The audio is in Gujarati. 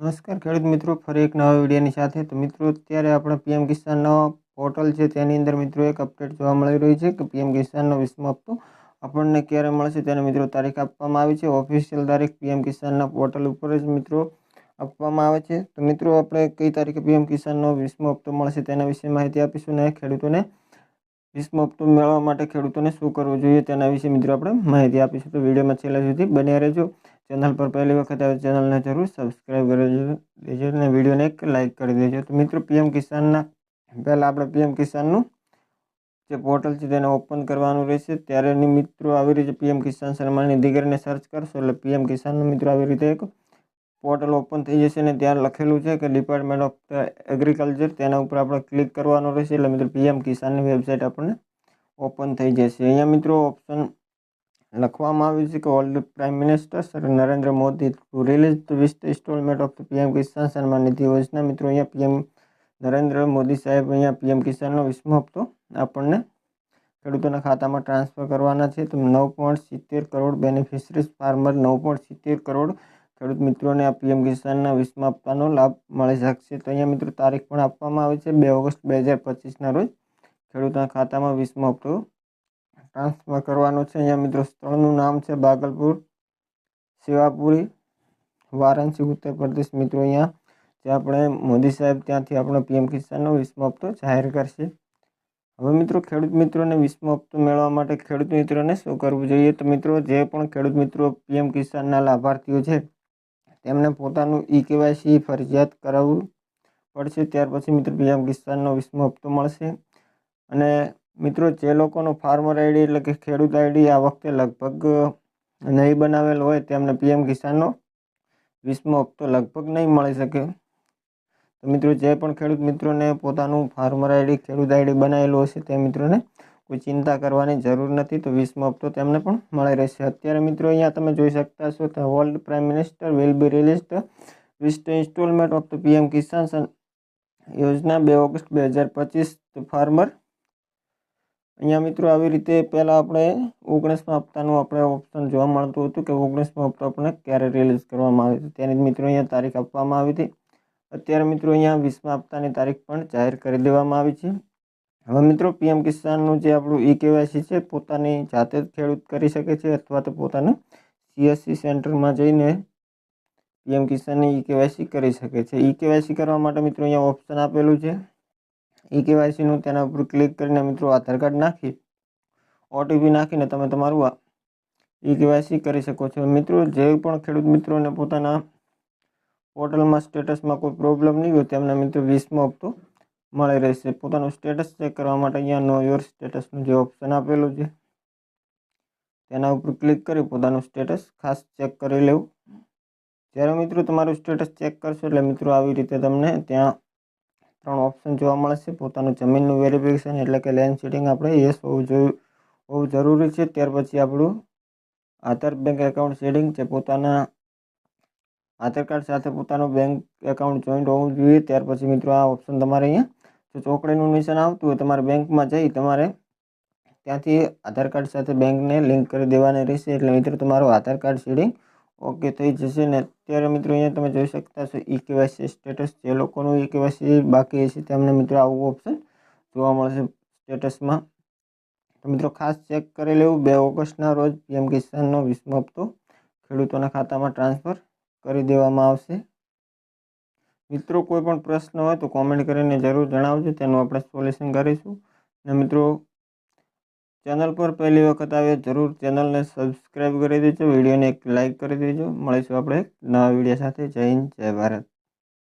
નમસ્કાર, ખેડૂત મિત્રો, ફરી એક નવા વિડીયોની સાથે. તો મિત્રો, અત્યારે આપણે પીએમ કિસાનનો પોર્ટલ છે, તેની અંદર મિત્રો એક અપડેટ જોવા મળી રહી છે કે પીએમ કિસાનનો વીસમો હપ્તો આપણને ક્યારે મળશે તેને મિત્રો તારીખ આપવામાં આવી છે. ઓફિશિયલ તારીખ પીએમ કિસાનના પોર્ટલ ઉપર જ મિત્રો આપવામાં આવે છે. તો મિત્રો, આપણે કઈ તારીખે પીએમ કિસાનનો વીસમો હપ્તો મળશે તેના વિશે માહિતી આપીશું ને ખેડૂતોને. વીસમો હપ્તો મેળવવા માટે ખેડૂતોને શું કરવું જોઈએ તેના વિશે મિત્રો આપણે માહિતી આપીશું. તો વિડીયોમાં છેલ્લા સુધી બન્યા રહેજો. ચેનલ પર પહેલી વખત આવે ચેનલને જરૂર સબસ્ક્રાઈબ કરી દેજો. અને વિડીયોને એક લાઇક કરી દેજો. તો મિત્રો પીએમ કિસાનના પહેલાં આપણે પીએમ કિસાનનું જે પોર્ટલ છે તેને ઓપન કરવાનું રહેશે. ત્યારેની મિત્રો આવી રીતે પીએમ કિસાન સન્માન નિધિ સર્ચ કરશો એટલે પીએમ કિસાનનું મિત્રો આવી રીતે એક પોર્ટલ ઓપન થઈ જશે અને ત્યાં લખેલું છે કે ડિપાર્ટમેન્ટ ઓફ એગ્રીકલ્ચર તેના ઉપર આપણે ક્લિક કરવાનું રહેશે એટલે મિત્રો પીએમ કિસાનની વેબસાઇટ આપણને ઓપન થઈ જશે. અહીંયા મિત્રો ઓપ્શન લખવામાં આવ્યું છે કે old prime minister sir Narendra Modi to release the વિસ્ટ instalment of the PM Kisan Samman Nidhi Yojana મિત્રો, અહીંયા પીએમ નરેન્દ્ર મોદી સાહેબ અહીંયા પીએમ કિસાનનો વીસમો હપ્તો આપણને ખેડૂતોના ખાતામાં ટ્રાન્સફર કરવાના છે. તો નવ પોઈન્ટ સિત્તેર કરોડ બેનિફિશરીઝ ફાર્મર નવ પોઈન્ટ સિત્તેર કરોડ ખેડૂત મિત્રોને આ પીએમ કિસાનના વીસમા હપ્તાનો લાભ મળી શકશે. તો અહીંયા મિત્રો તારીખ પણ આપવામાં આવે છે, બે ઓગસ્ટ બે હજાર પચીસના રોજ ખેડૂતના ખાતામાં વીસમો હપ્તો ટ્રાન્સફર કરવાનો છે. અહીંયા મિત્રો સ્થળનું નામ છે બાગલપુર સેવાપુરી, વારાણસી, ઉત્તર પ્રદેશ. મિત્રો અહીંયા જે આપણે મોદી સાહેબ ત્યાંથી આપણો પીએમ કિસાનનો વીસમો હપ્તો જાહેર કરશે. હવે મિત્રો ખેડૂત મિત્રોને વીસમો હપ્તો મેળવવા માટે ખેડૂત મિત્રોને શું કરવું જોઈએ? તો મિત્રો જે પણ ખેડૂત મિત્રો પીએમ કિસાનના લાભાર્થીઓ છે, તેમને પોતાનું ઈ કેવાયસી ફરજિયાત કરાવવું પડશે. ત્યાર પછી મિત્રો પીએમ કિસાનનો વીસમો હપ્તો મળશે. અને મિત્રો, જે લોકોનો ફાર્મર આઈડી એટલે કે ખેડૂત આઈડી આ વખતે લગભગ નહીં બનાવેલ હોય તેમને પીએમ કિસાનનો વીસમો હપ્તો લગભગ નહીં મળી શકે. તો મિત્રો, જે પણ ખેડૂત મિત્રોને પોતાનું ફાર્મર આઈડી ખેડૂત આઈડી બનાવેલું હશે તે મિત્રોને કોઈ ચિંતા કરવાની જરૂર નથી. તો વીસમો હપ્તો તેમને પણ મળી રહેશે. અત્યારે મિત્રો, અહીંયા તમે જોઈ શકતા છો તો world prime minister will be released વિસ્ટ instalment of the PM Kisan Yojana બે ઓગસ્ટ બે હજાર પચીસ ફાર્મર અહીંયા મિત્રો આવી રીતે પહેલાં આપણે ઓગણીસમાં હપ્તાનું આપણે ઓપ્શન જોવા મળતું હતું કે ઓગણીસમાં હપ્તો આપણે ક્યારે રિલીઝ કરવામાં આવે છે. તેની મિત્રો અહીંયા તારીખ આપવામાં આવી હતી. અત્યારે મિત્રો અહીંયા વીસમાં હપ્તાની તારીખ પણ જાહેર કરી દેવામાં આવી છે. હવે મિત્રો પીએમ કિસાનનું જે આપણું ઈ કેવાયસી છે, પોતાની જાતે જ ખેડૂત કરી શકે છે અથવા તો પોતાને સીએસસી સેન્ટરમાં જઈને પીએમ કિસાનની ઈ કેવાયસી કરી શકે છે. ઈ કેવાયસી કરવા માટે મિત્રો અહીંયા ઓપ્શન આપેલું છે. ઈ કેવાયસીનું તેના ઉપર ક્લિક કરીને મિત્રો આધાર કાર્ડ નાખી ઓટીપી નાખીને તમે તમારું આ ઈ કેવાયસી કરી શકો છો. મિત્રો, જે પણ ખેડૂત મિત્રોને પોતાના પોર્ટલમાં સ્ટેટસમાં કોઈ પ્રોબ્લેમ નહીં હોય, તેમને મિત્રો વીસમો હપ્તો મળી રહેશે. પોતાનું સ્ટેટસ ચેક કરવા માટે અહીંયા નો યોર સ્ટેટસનું જે ઓપ્શન આપેલું છે, તેના ઉપર ક્લિક કરી પોતાનું સ્ટેટસ ખાસ ચેક કરી લેવું. જ્યારે મિત્રો તમારું સ્ટેટસ ચેક કરશો એટલે મિત્રો આવી રીતે તમને ત્યાં ત્રણ ઓપ્શન જોવા મળશે પોતાનું જમીનનું વેરિફિકેશન એટલે કે લેન્ડ સીડિંગ આપણે યસ હોવું જોયું, હોવું જરૂરી છે. ત્યાર પછી આપણું આધાર બેંક એકાઉન્ટ શેડિંગ જે પોતાના આધાર કાર્ડ સાથે પોતાનું બેંક એકાઉન્ટ જોઈન્ટ હોવું જોઈએ. ત્યાર પછી મિત્રો આ ઓપ્શન તમારે અહીંયા, જો ચોકડીનું નિશાન આવતું હોય તમારે બેંકમાં જઈ તમારે ત્યાંથી આધાર કાર્ડ સાથે બેંકને લિંક કરી દેવાની રહેશે. એટલે મિત્રો તમારું આધાર કાર્ડ સીડિંગ ઓકે થઈ જશે ને અત્યારે મિત્રો અહીંયા તમે જોઈ શકતા છો ઈ કેવાયસી સ્ટેટસ જે લોકોનું ઈ કેવાયસી બાકી છે તેમને મિત્રો આવું ઓપ્શન જોવા મળશે સ્ટેટસમાં તો મિત્રો ખાસ ચેક કરી લેવું બે ઓગસ્ટના રોજ પીએમ કિસાનનો વીસમો હપ્તો ખેડૂતોના ખાતામાં ટ્રાન્સફર કરી દેવામાં આવશે. મિત્રો કોઈ પણ પ્રશ્ન હોય તો કોમેન્ટ કરીને જરૂર જણાવજો, તેનું આપણે સોલ્યુશન કરીશું. અને મિત્રો ચેનલ પર પહેલી વખત આવે જરૂર ચેનલને સબસ્ક્રાઈબ કરી દેજો, વિડીયોને એક લાઇક કરી દેજો. મળીશું આપણે નવા વીડિયો સાથે. જય હિન્દ, જય ભારત.